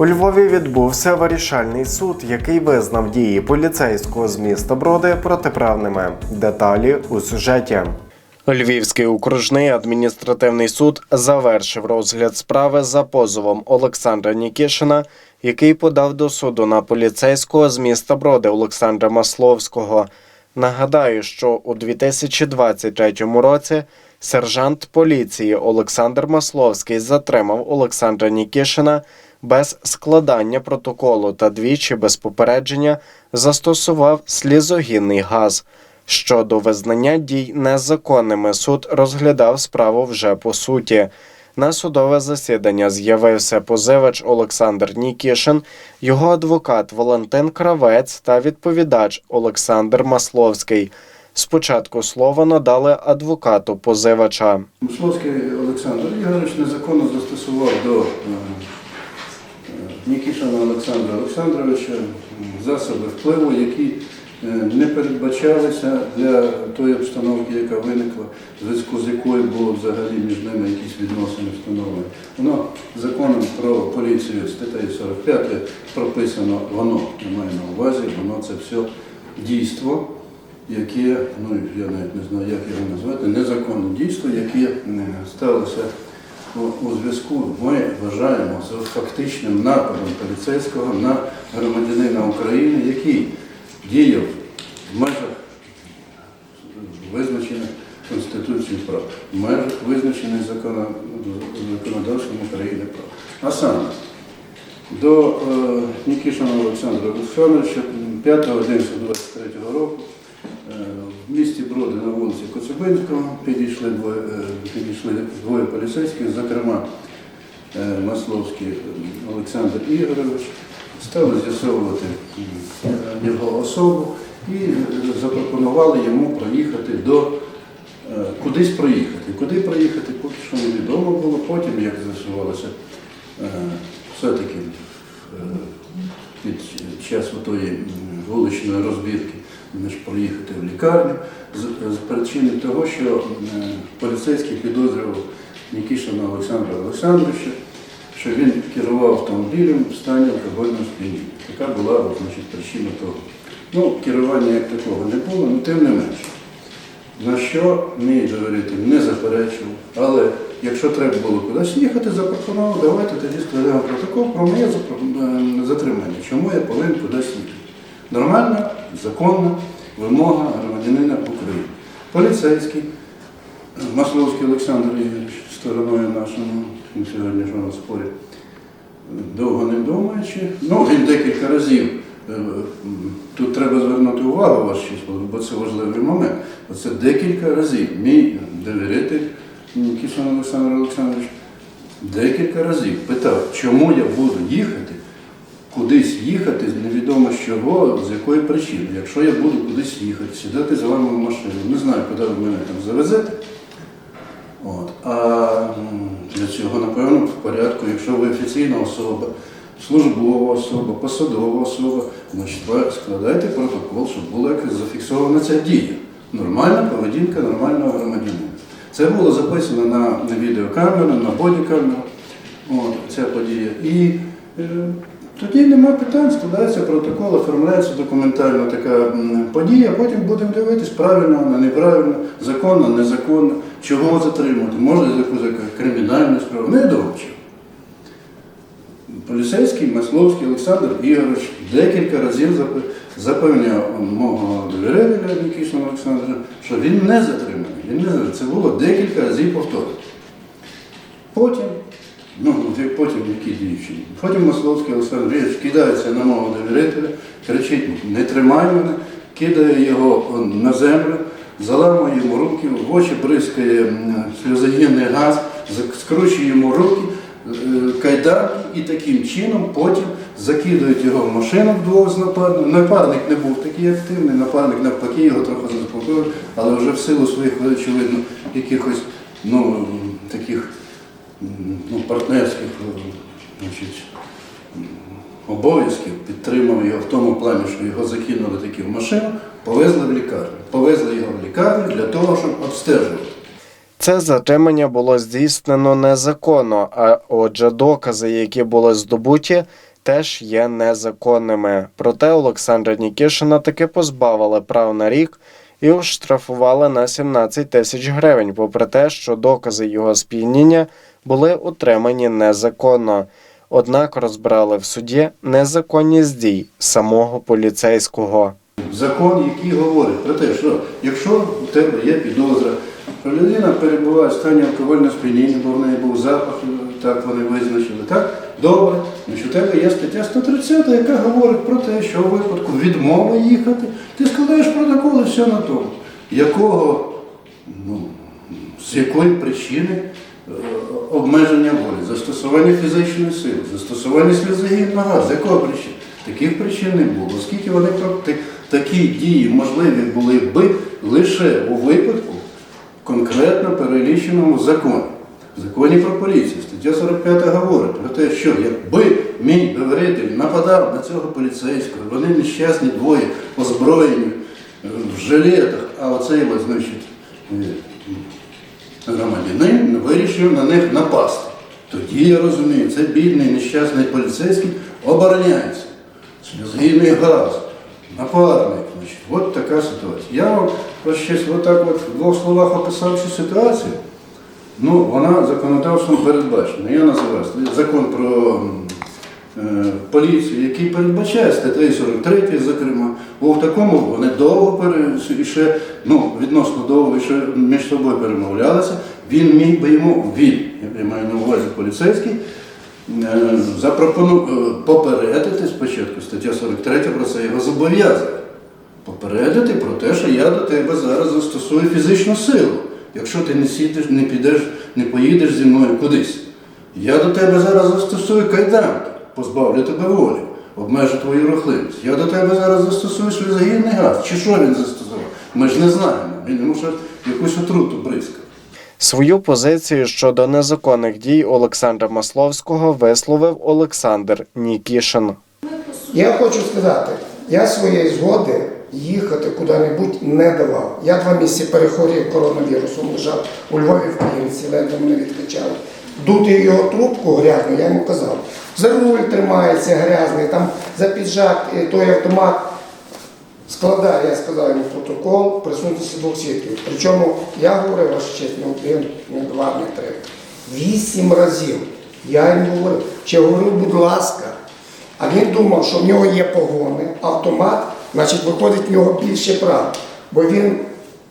У Львові відбувся вирішальний суд, який визнав дії поліцейського з міста Броди протиправними. Деталі у сюжеті. Львівський окружний адміністративний суд завершив розгляд справи за позовом Олександра Нікішина, який подав до суду на поліцейського з міста Броди Олександра Масловського. Нагадаю, що у 2023 році сержант поліції Олександр Масловський затримав Олександра Нікішина без складання протоколу та двічі без попередження застосував слізогінний газ. Щодо визнання дій незаконними суд розглядав справу вже по суті. На судове засідання з'явився позивач Олександр Нікішин, його адвокат Валентин Кравець та відповідач Олександр Масловський. Спочатку слово надали адвокату позивача. Мисловський Олександр Ігорович незаконно застосував до е, Нікішина Олександра Олександровича засоби впливу, які е, не передбачалися для тої обстановки, яка виникла, в зв'язку з якою було взагалі між ними якісь відносини встановлені. Воно законом про поліцію статтею 45 прописано, воно я маю на увазі, воно це все дійство яке, ну я навіть не знаю, як його назвати, незаконне дійство, яке сталося у, зв'язку, ми вважаємо, з фактичним нападом поліцейського на громадянина України, який діяв в межах визначених Конституцією прав, в межах визначених законодавством України прав. А саме, до е, Нікішина Олександра Олександровича 5.11.23 року в місті Броди на вулиці Коцюбинського підійшли двоє, е, підійшли двоє поліцейських, зокрема е, Масловський Олександр Ігорович, стали з'ясовувати його особу і е, запропонували йому проїхати до е, кудись проїхати. Куди проїхати, поки що невідомо було. Потім, як з'ясувалося, е, все-таки е, під час тої вуличної розбірки значить, проїхати в лікарню з, з причини того, що е, поліцейський підозрював Нікішина Олександра Олександровича, що він керував автомобілем в стані алкогольного сп'яніння. Така була значить, причина того. Ну, керування як такого не було, але тим не менше. На що мій довіритель не заперечував, але якщо треба було кудись їхати, запропонував, давайте тоді складемо протокол про моє е, затримання. Чому я повинен кудись їхати? Нормальна, законна вимога громадянина України. Поліцейський, Масловський Олександр Ігорович, стороною нашому сьогодні ж спорі, довго не думаючи. Ну, він декілька разів. е, Тут треба звернути увагу ваш число, бо це важливий момент. Оце декілька разів. Мій довіритель Нікішин Олександр Олександрович декілька разів питав, чому я буду їхати, кудись їхати, невідомо з чого, з якої причини. Якщо я буду кудись їхати, сідати за вами в машину, не знаю, куди ви мене там завезете. От. А для цього, напевно, в порядку, якщо ви офіційна особа, службова особа, посадова особа, значить складайте протокол, щоб була зафіксована ця дія. Нормальна поведінка нормального громадянина. Це було записано на, відеокамеру, на бодікамеру, ця подія. І е, тоді немає питань, складається протокол, оформляється документально така подія, потім будемо дивитись, правильно вона, неправильно, законно, незаконно, чого затримати, може якусь кримінальну справу, не довчив. Поліцейський Масловський Олександр Ігорович декілька разів запевняв мого довірителя Нікішина Олександра, що він не затриманий. Він не затриманий. Це було декілька разів повторено. Потім, ну потім які дівчині. Потім Масловський Олександр Ігорович кидається на мого довірителя, кричить, не тримай мене, кидає його на землю, заламує йому руки, в очі бризкає сльозогінний газ, скручує йому руки, е, кайданки і таким чином потім закидують його в машину вдвох з напарником. Напарник не був такий активний, напарник навпаки його трохи заспокоїв, але вже в силу своїх, очевидно, якихось ну, таких ну, партнерських е, значить, обов'язків підтримав його в тому плані, що його закинули таки в машину, повезли в лікарню. Повезли його в лікарню для того, щоб обстежувати. Це затримання було здійснено незаконно, а отже, докази, які були здобуті, теж є незаконними. Проте Олександра Нікішина таки позбавили прав на рік і оштрафували на 17 тисяч гривень, попри те, що докази його сп'яніння були утримані незаконно. Однак розбирали в суді незаконність дій самого поліцейського. Закон, який говорить про те, що якщо у тебе є підозра, людина перебуває в стані алкогольного сп'яніння, бо в неї був запах, так вони визначили, так? Добре, значить у тебе є стаття 130, яка говорить про те, що у випадку відмови їхати, ти складаєш протокол і все на тому. Якого, ну, з якої причини е, обмеження волі, застосування фізичної сили, застосування сльозогінного газу, з якої причини? Таких причин не було, оскільки вони такі дії можливі були би лише у випадку конкретно переліченому законі. Законі про поліцію, стаття 45 говорить про те, що якби мій довіритель нападав на цього поліцейського, вони нещасні двоє озброєні е, в жилетах, а оцей, значить, е, громадянин вирішив на них напасти. Тоді я розумію, це бідний нещасний поліцейський обороняється. Сльозгійний газ, напарник. Значить, от така ситуація. Я вам щось отак от в двох словах описав цю ситуацію. Ну, вона законодавством передбачена. Я називаю закон про е, поліцію, який передбачає статтею 43, зокрема. Бо в такому вони довго пере, ще, ну, відносно довго ще між собою перемовлялися. Він міг би йому, він, я маю на увазі поліцейський, е, запропону, е, попередити спочатку стаття 43 про це його зобов'язання. Попередити про те, що я до тебе зараз застосую фізичну силу. Якщо ти не сідеш, не підеш, не поїдеш зі мною кудись. Я до тебе зараз застосую кайданки, позбавлю тебе волі, обмежу твою рухливість. Я до тебе зараз застосую сльозогінний газ. Чи що він застосував? Ми ж не знаємо. Він йому щось якусь отруту бризкав. Свою позицію щодо незаконних дій Олександра Масловського висловив Олександр Нікішин. Я хочу сказати, я своєї згоди їхати куди-небудь не давав. Я два місяці перехворів коронавірусом, лежав у Львові в клініці, ледве мене відкачали. Дути його трубку грязну, я йому казав. За руль тримається грязний, там за піджак той автомат. Складай, я сказав йому протокол, присутності двох свідків. Причому я говорив, честь, не один, не два, не три. Вісім разів. Я йому говорив, чи говорив, будь ласка. А він думав, що в нього є погони, автомат, значить виходить в нього більше прав. Бо він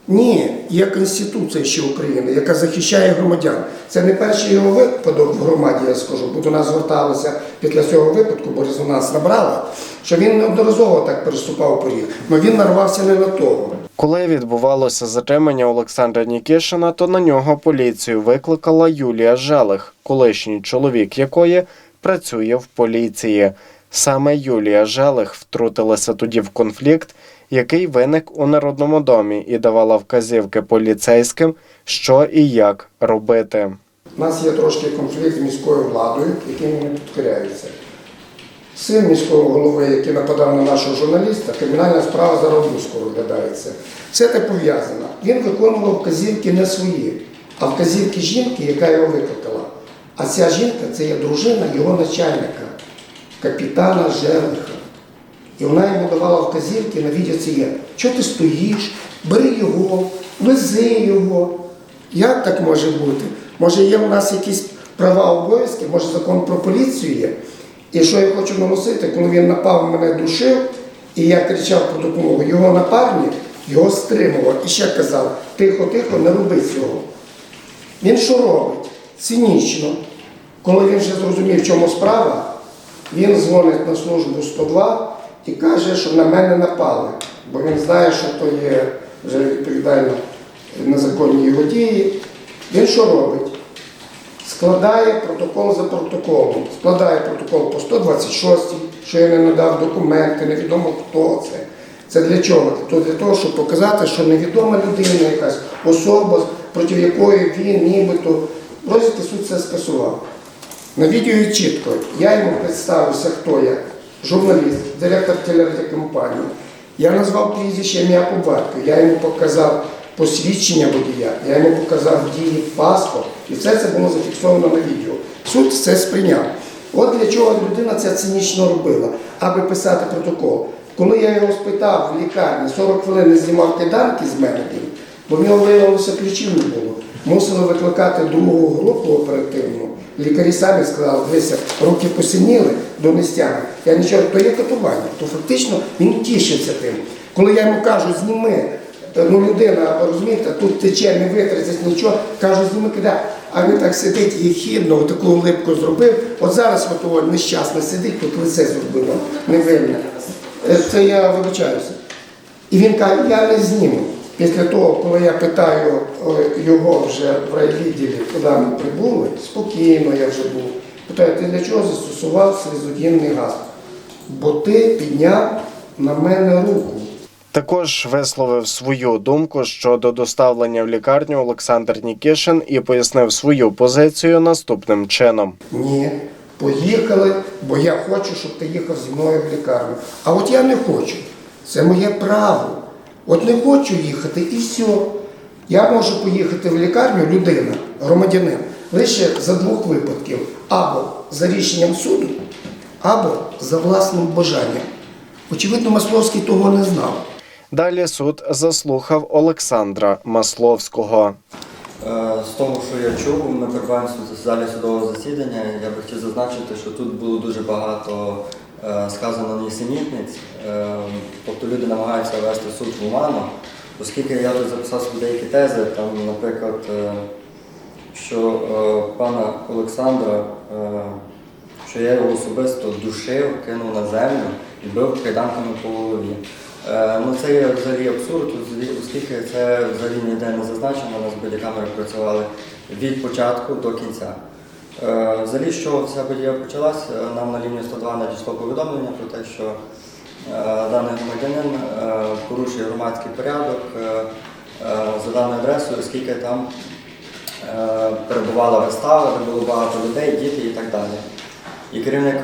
ні, є Конституція ще України, яка захищає громадян. Це не перший його випадок в громаді, я скажу, бо до нас зверталися після цього випадку, бо резонанс набрала, що він неодноразово так переступав поріг, але він нарвався не на того. Коли відбувалося затримання Олександра Нікішина, то на нього поліцію викликала Юлія Желих, колишній чоловік якої працює в поліції. Саме Юлія Желих втрутилася тоді в конфлікт, який виник у Народному домі, і давала вказівки поліцейським, що і як робити. У нас є трошки конфлікт з міською владою, яким вони підкоряються. Син міського голови, який нападав на нашого журналіста, кримінальна справа зараз в Луцьку розглядається. Все це пов'язано. Він виконував вказівки не свої, а вказівки жінки, яка його викликала. А ця жінка це є дружина його начальника, капітана Жерлиха. І вона йому давала вказівки на відео є. Що ти стоїш? Бери його, вези його. Як так може бути? Може є у нас якісь права обов'язки, може закон про поліцію є. І що я хочу наголосити, коли він напав мене душив, і я кричав про допомогу, його напарник його стримував і ще казав, тихо, тихо, не роби цього. Він що робить? Цинічно. Коли він вже зрозумів, в чому справа, він дзвонить на службу 102 і каже, що на мене напали. Бо він знає, що то є вже відповідально незаконні його дії. Він що робить? Складає протокол за протоколом. Складає протокол по 126, що я не надав документи, невідомо хто це. Це для чого? То для того, щоб показати, що невідома людина, якась особа, проти якої він нібито в розвитку суд це скасував. На відео чітко. Я йому представився, хто я. Журналіст, директор телерадіокомпанії. Я назвав прізвище ім'я по батьку. Я йому показав посвідчення водія, я йому показав дії паспорт. І все це було зафіксовано на відео. Суд це сприйняв. От для чого людина це цинічно робила, аби писати протокол. Коли я його спитав в лікарні, 40 хвилин знімав киданки з мене, бо в нього виявилося ключів не було. Мусили викликати другу групу оперативну. Лікарі самі сказали, дивися, руки посиніли до нестями. Я нічого, то є катування. То фактично він тішиться тим. Коли я йому кажу, зніми, ну людина, розумієте, тут тече, не витратиться нічого, кажу, зніми кидай. А він так сидить і хідно, таку улипку зробив. От зараз от того нещасне сидить, тут лице зробило, невинне. Е, Це я вибачаюся. І він каже, я не зніму. Після того, коли я питаю його вже в райвідділі, куди ми прибули, спокійно я вже був. Питаю, ти для чого застосував слізогінний газ? Бо ти підняв на мене руку. Також висловив свою думку щодо доставлення в лікарню Олександр Нікішин і пояснив свою позицію наступним чином. Ні, поїхали, бо я хочу, щоб ти їхав зі мною в лікарню. А от я не хочу. Це моє право. От не хочу їхати і все. Я можу поїхати в лікарню, людина, громадянин, лише за двох випадків: або за рішенням суду, або за власним бажанням. Очевидно, Масловський того не знав. Далі суд заслухав Олександра Масловського. Е, З того, що я чув, ми перебуваємо в залі судового засідання. Я би хотів зазначити, що тут було дуже багато сказано нісенітниць. Е, Тобто люди намагаються вести суд в оману, оскільки я тут записав собі деякі тези, там, наприклад, е, що е, пана Олександра, е, що я його особисто душив, кинув на землю і бив кайданками по голові. Е, Ну, це є взагалі абсурд, оскільки це взагалі ніде не зазначено, у нас біля камери працювали від початку до кінця. Е, Взагалі, що вся подія почалась, е, нам на лінію 102 надійшло повідомлення про те, що е, даний громадянин порушує громадський порядок за даною адресою, оскільки там перебувала вистава, де було багато людей, діти і так далі. І керівник,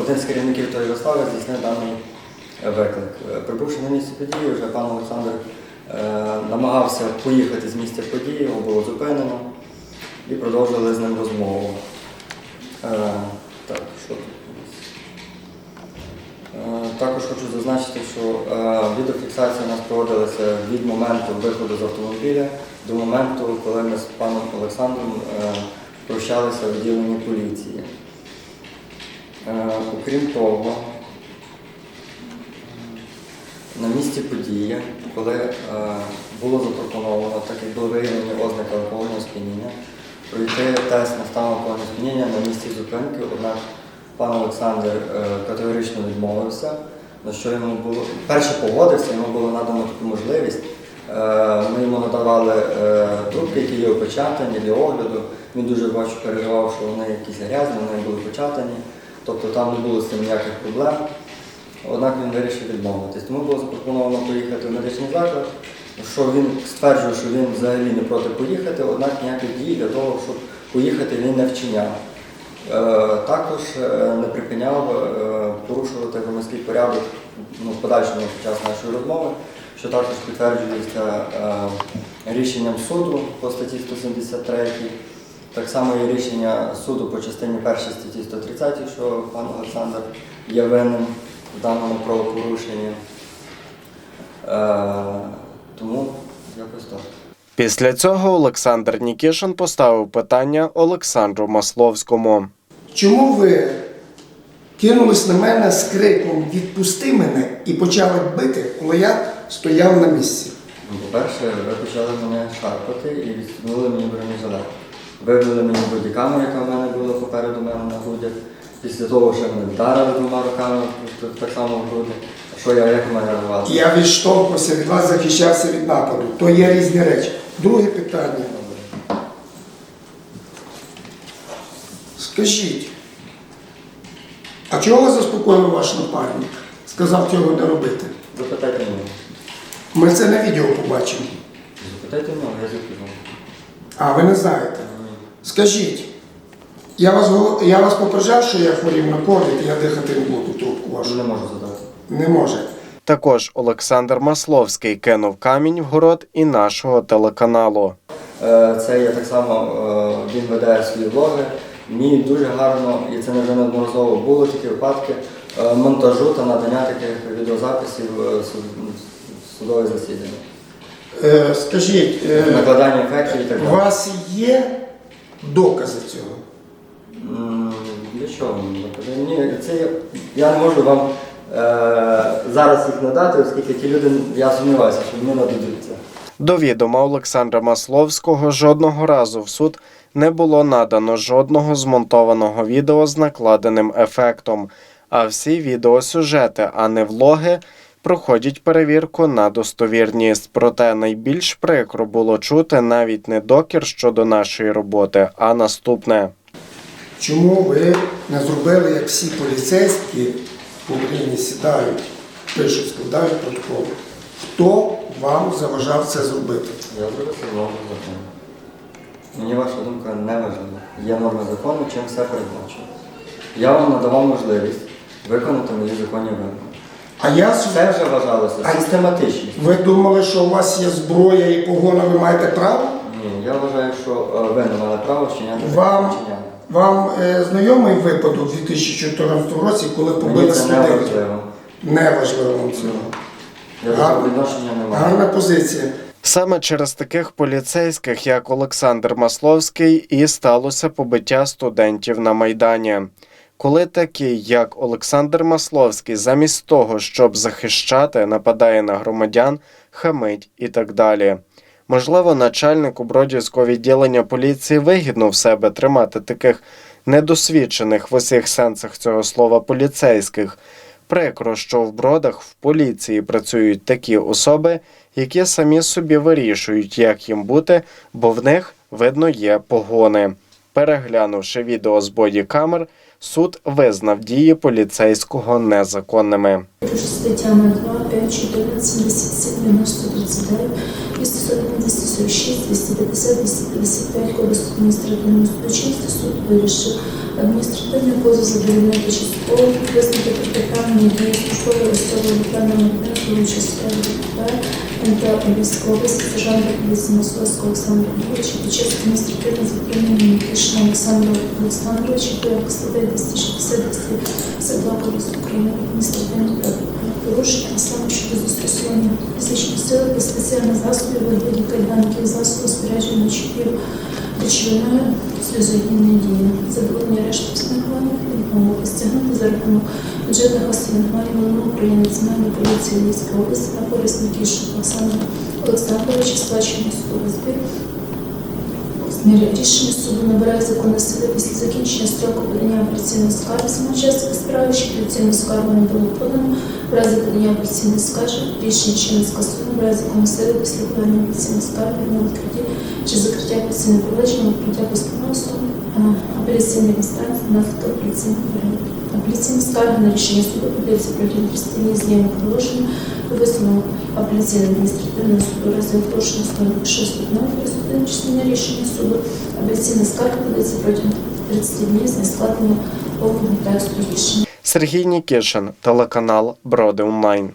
один з керівників тої вистави здійснив даний виклик. Прибувши на місце події, вже пан Олександр намагався поїхати з місця події, його було зупинено і продовжили з ним розмову. Е, Так, що? Е, Також хочу зазначити, що е, відеофіксація у нас проводилася від моменту виходу з автомобіля до моменту, коли ми з паном Олександром прощалися в відділенні поліції. Окрім того, на місці події, коли було запропоновано, так як були виявлені ознаки алкогольного сп'яніння, пройти тест на стан алкогольного на місці зупинки, однак пан Олександр е, категорично відмовився, на що йому було перше погодився, йому було надано таку можливість. Е, Ми йому надавали е, трубки, які є опечатані для огляду. Він дуже бачу переживав, що вони якісь грязні, вони були опечатані. Тобто там не було з цим ніяких проблем. Однак він вирішив відмовитись. Тому було запропоновано поїхати в медичний заклад, що він стверджує, що він взагалі не проти поїхати, однак ніяких дій для того, щоб поїхати, він не вчиняв. Е, Також е, не припиняв е, порушувати громадський порядок ну, в подальшому час нашої розмови, що також підтверджується рішенням суду по статті 173. Так само є рішення суду по частині 1 статті 130, що пан Олександр є винним в даному правопорушенні. Тому якось так. Після цього Олександр Нікішин поставив питання Олександру Масловському. Чому ви кинулись на мене з криком Відпусти мене і почали бити, коли я стояв на місці? Ну, По-перше, ви почали мене шарпати і відстегнули мені бронежилет. Вибили мені бодікамеру, яка в мене була попереду мене на грудях. Після того ще мене вдарили двома руками, так само в груди. Що я як мене реагував? Я відштовхувався від вас, захищався від нападу. То є різні речі. Друге питання. Скажіть, а чого заспокоїв ваш напарник? Сказав цього не робити. Запитайте мене. Ми це на відео побачимо. Запитайте мене, я запитав. А ви не знаєте. Скажіть, я вас, го- я вас попереджав, що я хворів на ковід, і я дихати не буду трубку вашу. Не можу задати. Не може. Також Олександр Масловський кинув камінь в город і нашого телеканалу. Е, Це є так само, е, він веде свої влоги, вміють дуже гарно, і це вже неодноразово було такі випадки е, монтажу та надання таких відеозаписів суд- судових засідань. Е, Скажіть, Накладання ефектів і так у вас є докази цього? Для чого? Ні, це я- я не можу вам зараз їх надати, оскільки ті люди, я сумніваюся, що вони нададуть це. До відома Олександра Масловського жодного разу в суд не було надано жодного змонтованого відео з накладеним ефектом, а всі відеосюжети, а не влоги, проходять перевірку на достовірність. Проте найбільш прикро було чути навіть не докір щодо нашої роботи, а наступне. Чому ви не зробили, як всі поліцейські по Україні сідають, пишуть, складають протокол? Хто вам заважав це зробити? Я зробив це норми закону. Мені ваша думка не важлива. Є норми закону, чим все передбачено. Я вам надавав можливість виконати мої законні вимоги. А я с- Це вже вважалося А- систематичність. ви думали, що у вас є зброя і погона, ви маєте право? Ні, я вважаю, що е, ви не мали права вчиняти Вам, вчиняти. Вам е, знайомий випадок у 2014 році, коли побили це не слідів? важливо. Не вам цього. Я до Гарно. відношення не маю. Гарна позиція. Саме через таких поліцейських, як Олександр Масловський, і сталося побиття студентів на Майдані. Коли такий, як Олександр Масловський, замість того, щоб захищати, нападає на громадян, хамить і так далі. Можливо, начальнику Бродівського відділення поліції вигідно в себе тримати таких недосвідчених в усіх сенсах цього слова поліцейських. Прикро, що в бродах в поліції працюють такі особи, які самі собі вирішують, як їм бути, бо в них видно є погони. Переглянувши відео з бодікамер, суд визнав дії поліцейського незаконними. статтями 2, 5, 14, 77, 90, 39, 241, 246, 250, 255 Кодексу адміністративного судочинства суд вирішив адміністративний позов задовольнити частково, визнати протиправні дії службової особи виконання виконання частково НТ Львівської області, сержанта поліції Московського Олександра Юрійовича під час адміністративного затримання Нікішина Олександра Олександровича, як статей 260, 252 Кодексу України про адміністративне правопорушення, а саме щодо застосування фізичної сили та засобів, вигляді кайданків, засобів спорядження чіпів речовиною сльозогінної дії. Задоволення решти обставинування допомоги стягнути за рахунок бюджетних асигнувань головного управління Національної поліції міської області на користь Нікішина Олександра Олександровича сплачення судових збір рішення суду набирає законної сили після закінчення строку подання апеляційної скарги самочасних справи, що апеляційну скаргу не було подано, в разі подання апеляційної скарги рішення ще не скасовано, разі законної сили після подання апеляційної скарги на відкритті чи закриття апеляційного провадження, відкриття постанови суду, а, апеляційних інстанцій на апеляційного перегляду. Апеляційна скарга на рішення суду подається протягом 30 днів з дня положення висновок апеляційно-адміністративного суду разом порушення становить 6 днів присутнє частини рішення суду. Апеляційна скарга подається протягом 30 днів з нескладення повного тексту рішення. Сергій Нікішин, телеканал Броди Онлайн.